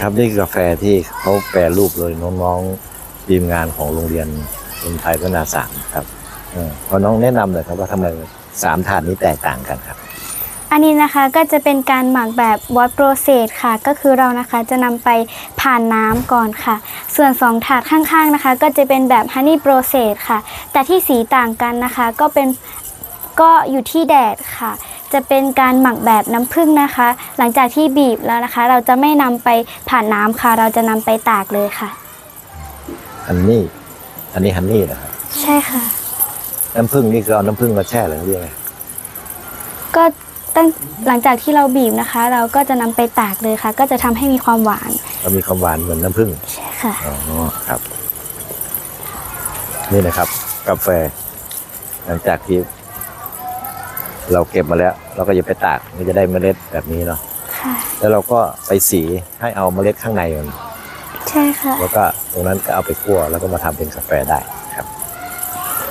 ครับนี่คือกาแฟที่เขาแปรรูปโดยน้องๆทีมงานของโรงเรียนคนไทยพัฒนาสามครับอพอน้องแนะนำเลยครับว่าทำไมสามถาดนี้แตกต่างกันครับ อันนี้นะคะก็จะเป็นการหมักแบบวอตโปรเซสค่ะ ก็คือเรานะคะจะนำไปผ่านน้ำก่อนค่ะ ส่วน2ถาดข้างๆนะคะ ก็จะเป็นแบบฮันนี่โปรเซสค่ะ แต่ที่สีต่างกันนะคะก็เป็นก็อยู่ที่แดดค่ะ จะเป็นการหมักแบบน้ำผึ้งนะคะ หลังจากที่บีบแล้วนะคะ เราจะไม่นำไปผ่านน้ำค่ะ เราจะนำไปตากเลยค่ะฮันนี่อันนี้ฮันนี่นะครับใช่ค่ะ น้ำผึ้งนี่คือเอาน้ำผึ้งมาแช่หรือเรียกไงก็ตั้งหลังจากที่เราบีบนะคะ เราก็จะนำไปตากเลยค่ะ ก็จะทำให้มีความหวานเรามีความหวานเหมือนน้ำผึ้งใช่ค่ะ อ๋อครับ นี่นะครับ กาแฟ หลังจากที่ เราเก็บมาแล้ว เราก็จะไปตากมันจะได้เมล็ดแบบนี้เนาะค่ะแล้วเราก็ไปสีให้เอาเมล็ดข้างในมันใช่ค่ะ แล้วก็ตรงนั้นก็เอาไปคั่วแล้วก็มาทำเป็นกาแฟได้ครับ